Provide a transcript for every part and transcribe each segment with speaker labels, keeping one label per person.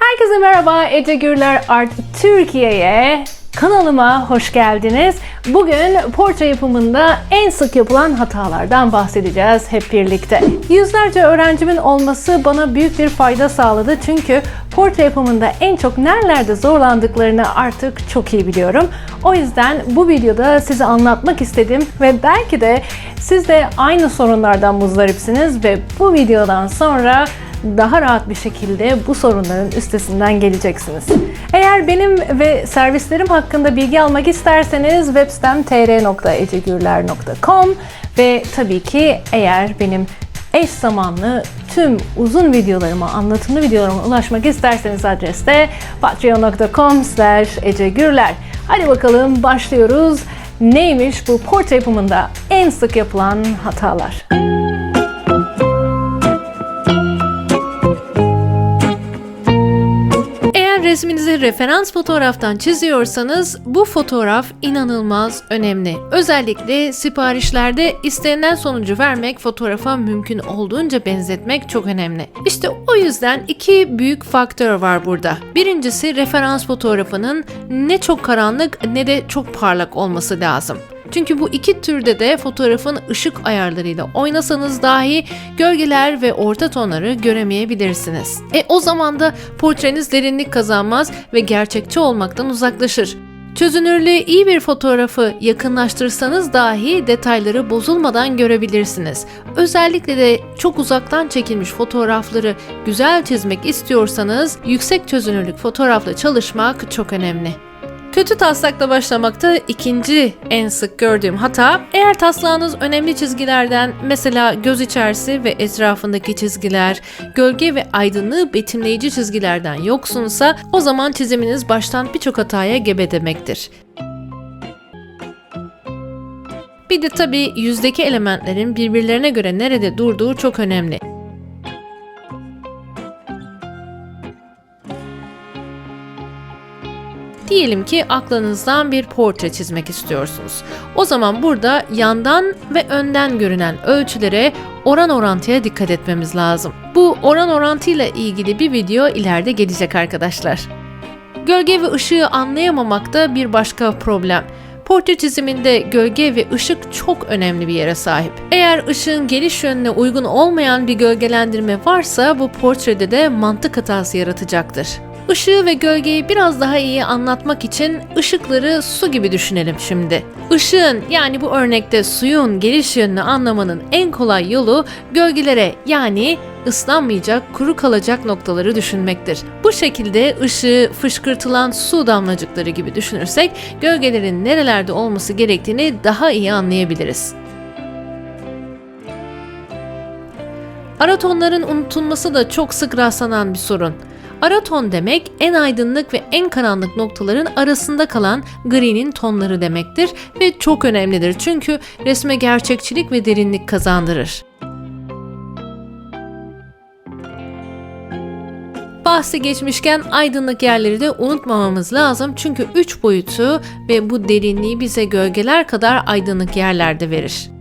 Speaker 1: Herkese merhaba, Ece Gürler Art Türkiye'ye kanalıma hoş geldiniz. Bugün portre yapımında en sık yapılan hatalardan bahsedeceğiz hep birlikte. Yüzlerce öğrencimin olması bana büyük bir fayda sağladı çünkü portre yapımında en çok nerelerde zorlandıklarını artık çok iyi biliyorum. O yüzden bu videoda size anlatmak istedim ve belki de siz de aynı sorunlardan muzdaripsiniz ve bu videodan sonra daha rahat bir şekilde bu sorunların üstesinden geleceksiniz. Eğer benim ve servislerim hakkında bilgi almak isterseniz web sitem tr.ecegürler.com ve tabii ki eğer benim eş zamanlı tüm uzun videolarıma, anlatımlı videolarıma ulaşmak isterseniz adreste patreon.com ecegürler. Hadi bakalım başlıyoruz. Neymiş bu portre yapımında en sık yapılan hatalar? Eğer resminizi referans fotoğraftan çiziyorsanız bu fotoğraf inanılmaz önemli. Özellikle siparişlerde istenilen sonucu vermek fotoğrafa mümkün olduğunca benzetmek çok önemli. İşte o yüzden iki büyük faktör var burada. Birincisi referans fotoğrafının ne çok karanlık ne de çok parlak olması lazım. Çünkü bu iki türde de fotoğrafın ışık ayarlarıyla oynasanız dahi gölgeler ve orta tonları göremeyebilirsiniz. E o zaman da portreniz derinlik kazanmaz ve gerçekçi olmaktan uzaklaşır. Çözünürlüğü iyi bir fotoğrafı yakınlaştırsanız dahi detayları bozulmadan görebilirsiniz. Özellikle de çok uzaktan çekilmiş fotoğrafları güzel çizmek istiyorsanız yüksek çözünürlük fotoğrafla çalışmak çok önemli. Kötü taslakla başlamakta ikinci en sık gördüğüm hata, eğer taslağınız önemli çizgilerden mesela göz içerisi ve etrafındaki çizgiler, gölge ve aydınlığı betimleyici çizgilerden yoksunsa o zaman çiziminiz baştan birçok hataya gebe demektir. Bir de tabii yüzdeki elementlerin birbirlerine göre nerede durduğu çok önemli. Diyelim ki aklınızdan bir portre çizmek istiyorsunuz. O zaman burada yandan ve önden görünen ölçülere oran orantıya dikkat etmemiz lazım. Bu oran orantıyla ilgili bir video ileride gelecek arkadaşlar. Gölge ve ışığı anlayamamak da bir başka problem. Portre çiziminde gölge ve ışık çok önemli bir yere sahip. Eğer ışığın geliş yönüne uygun olmayan bir gölgelendirme varsa bu portrede de mantık hatası yaratacaktır. Işığı ve gölgeyi biraz daha iyi anlatmak için ışıkları su gibi düşünelim şimdi. Işığın yani bu örnekte suyun geliş yönünü anlamanın en kolay yolu gölgelere yani ıslanmayacak, kuru kalacak noktaları düşünmektir. Bu şekilde ışığı fışkırtılan su damlacıkları gibi düşünürsek gölgelerin nerelerde olması gerektiğini daha iyi anlayabiliriz. Ara tonların unutulması da çok sık rastlanan bir sorun. Ara ton demek en aydınlık ve en karanlık noktaların arasında kalan gri'nin tonları demektir ve çok önemlidir çünkü resme gerçekçilik ve derinlik kazandırır. Bahsi geçmişken aydınlık yerleri de unutmamamız lazım çünkü 3 boyutu ve bu derinliği bize gölgeler kadar aydınlık yerlerde verir.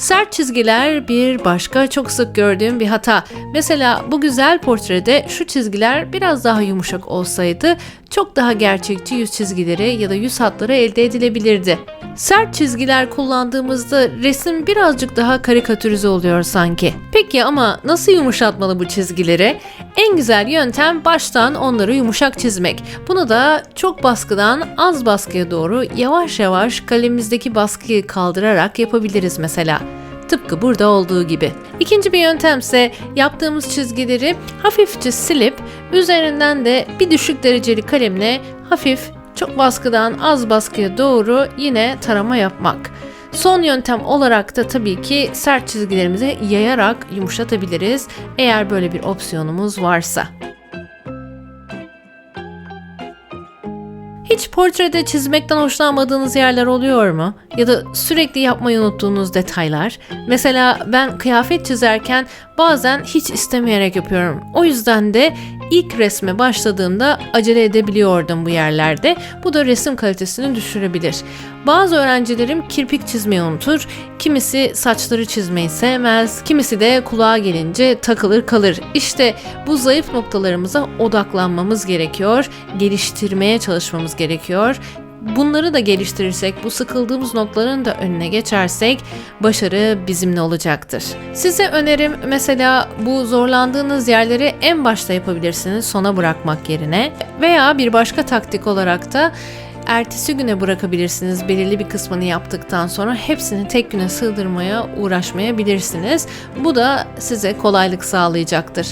Speaker 1: Sert çizgiler bir başka çok sık gördüğüm bir hata. Mesela bu güzel portrede şu çizgiler biraz daha yumuşak olsaydı çok daha gerçekçi yüz çizgileri ya da yüz hatları elde edilebilirdi. Sert çizgiler kullandığımızda resim birazcık daha karikatürize oluyor sanki. Peki ama nasıl yumuşatmalı bu çizgileri? En güzel yöntem baştan onları yumuşak çizmek. Bunu da çok baskıdan az baskıya doğru yavaş yavaş kalemimizdeki baskıyı kaldırarak yapabiliriz mesela. Tıpkı burada olduğu gibi. İkinci bir yöntemse yaptığımız çizgileri hafifçe silip üzerinden de bir düşük dereceli kalemle hafif çok baskıdan az baskıya doğru yine tarama yapmak. Son yöntem olarak da tabii ki sert çizgilerimizi yayarak yumuşatabiliriz eğer böyle bir opsiyonumuz varsa. Hiç portrede çizmekten hoşlanmadığınız yerler oluyor mu? Ya da sürekli yapmayı unuttuğunuz detaylar? Mesela ben kıyafet çizerken bazen hiç istemeyerek yapıyorum. O yüzden de ilk resme başladığımda acele edebiliyordum bu yerlerde. Bu da resim kalitesini düşürebilir. Bazı öğrencilerim kirpik çizmeyi unutur, kimisi saçları çizmeyi sevmez, kimisi de kulağa gelince takılır kalır. İşte bu zayıf noktalarımıza odaklanmamız gerekiyor, geliştirmeye çalışmamız gerekiyor. Bunları da geliştirirsek, bu sıkıldığımız noktaların da önüne geçersek başarı bizimle olacaktır. Size önerim mesela bu zorlandığınız yerleri en başta yapabilirsiniz sona bırakmak yerine veya bir başka taktik olarak da ertesi güne bırakabilirsiniz belirli bir kısmını yaptıktan sonra hepsini tek güne sığdırmaya uğraşmayabilirsiniz. Bu da size kolaylık sağlayacaktır.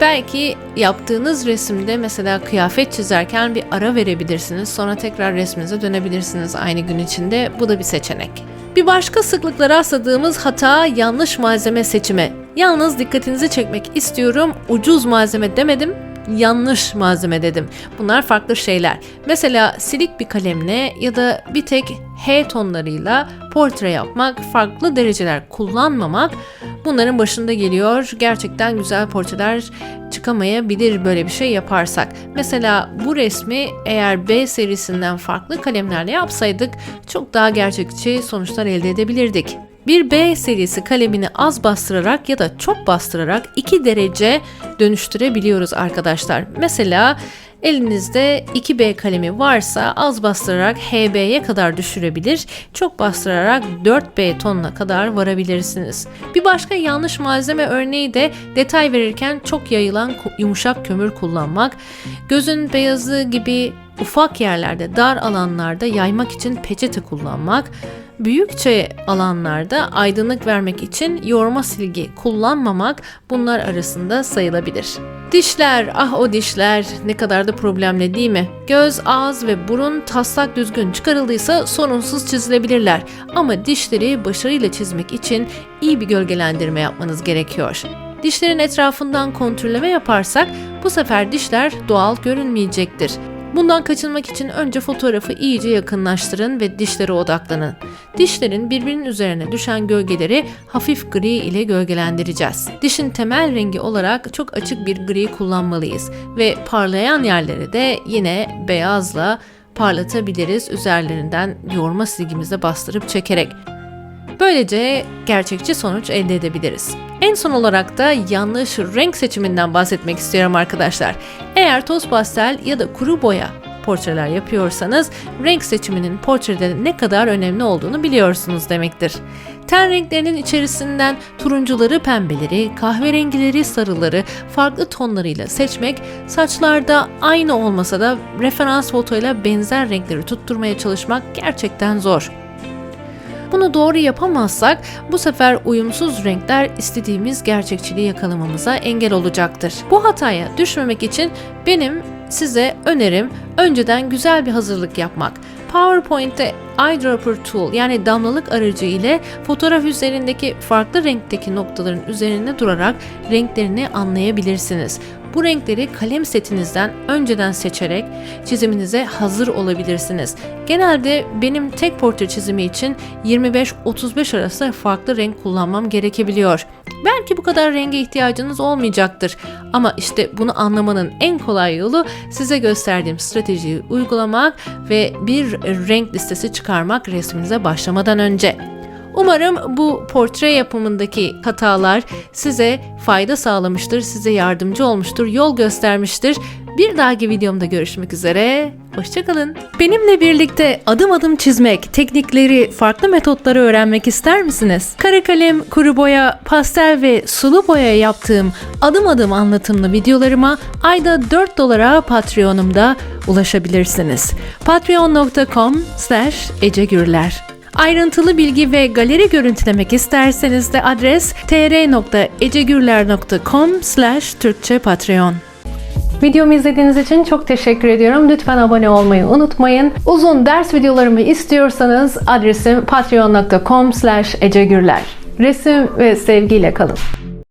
Speaker 1: Belki yaptığınız resimde mesela kıyafet çizerken bir ara verebilirsiniz. Sonra tekrar resminize dönebilirsiniz aynı gün içinde. Bu da bir seçenek. Bir başka sıklıkla rastladığımız hata yanlış malzeme seçimi. Yalnız dikkatinizi çekmek istiyorum. Ucuz malzeme demedim, yanlış malzeme dedim. Bunlar farklı şeyler. Mesela silik bir kalemle ya da bir tek H tonlarıyla portre yapmak, farklı dereceler kullanmamak bunların başında geliyor. Gerçekten güzel portreler çıkamayabilir böyle bir şey yaparsak. Mesela bu resmi eğer B serisinden farklı kalemlerle yapsaydık çok daha gerçekçi sonuçlar elde edebilirdik. Bir B serisi kalemini az bastırarak ya da çok bastırarak 2 derece dönüştürebiliyoruz arkadaşlar. Mesela elinizde 2B kalemi varsa az bastırarak HB'ye kadar düşürebilir, çok bastırarak 4B tonuna kadar varabilirsiniz. Bir başka yanlış malzeme örneği de detay verirken çok yayılan yumuşak kömür kullanmak. Gözün beyazı gibi ufak yerlerde, dar alanlarda yaymak için peçete kullanmak, büyükçe alanlarda aydınlık vermek için yorma silgi kullanmamak bunlar arasında sayılabilir. Dişler, ah o dişler ne kadar da problemli değil mi? Göz, ağız ve burun taslak düzgün çıkarıldıysa sorunsuz çizilebilirler. Ama dişleri başarıyla çizmek için iyi bir gölgelendirme yapmanız gerekiyor. Dişlerin etrafından kontrolleme yaparsak bu sefer dişler doğal görünmeyecektir. Bundan kaçınmak için önce fotoğrafı iyice yakınlaştırın ve dişlere odaklanın. Dişlerin birbirinin üzerine düşen gölgeleri hafif gri ile gölgelendireceğiz. Dişin temel rengi olarak çok açık bir gri kullanmalıyız ve parlayan yerleri de yine beyazla parlatabiliriz üzerlerinden yoğurma silgimizle bastırıp çekerek. Böylece gerçekçi sonuç elde edebiliriz. En son olarak da yanlış renk seçiminden bahsetmek istiyorum arkadaşlar. Eğer toz pastel ya da kuru boya portreler yapıyorsanız renk seçiminin portrede ne kadar önemli olduğunu biliyorsunuz demektir. Ten renklerinin içerisinden turuncuları, pembeleri, kahverengileri, sarıları farklı tonlarıyla seçmek saçlarda aynı olmasa da referans fotoyla benzer renkleri tutturmaya çalışmak gerçekten zor. Bunu doğru yapamazsak bu sefer uyumsuz renkler istediğimiz gerçekçiliği yakalamamıza engel olacaktır. Bu hataya düşmemek için benim size önerim önceden güzel bir hazırlık yapmak. PowerPoint'te eyedropper tool yani damlalık aracı ile fotoğraf üzerindeki farklı renkteki noktaların üzerinde durarak renklerini anlayabilirsiniz. Bu renkleri kalem setinizden önceden seçerek çiziminize hazır olabilirsiniz. Genelde benim tek portre çizimi için 25-35 arası farklı renk kullanmam gerekebiliyor. Belki bu kadar renge ihtiyacınız olmayacaktır ama işte bunu anlamanın en kolay yolu size gösterdiğim stratejiyi uygulamak ve bir renk listesi çıkarmak resminize başlamadan önce. Umarım bu portre yapımındaki hatalar size fayda sağlamıştır, size yardımcı olmuştur, yol göstermiştir. Bir dahaki videomda görüşmek üzere. Hoşçakalın. Benimle birlikte adım adım çizmek, teknikleri, farklı metotları öğrenmek ister misiniz? Kara kalem, kuru boya, pastel ve sulu boya yaptığım adım adım anlatımlı videolarıma ayda 4 dolara Patreon'umda ulaşabilirsiniz. patreon.com slash ecegürler Ayrıntılı bilgi ve galeri görüntülemek isterseniz de adres tr.ecegürler.com slash Türkçe Patreon. Videomu izlediğiniz için çok teşekkür ediyorum. Lütfen abone olmayı unutmayın. Uzun ders videolarımı istiyorsanız adresim patreon.com slash ecegürler. Resim ve sevgiyle kalın.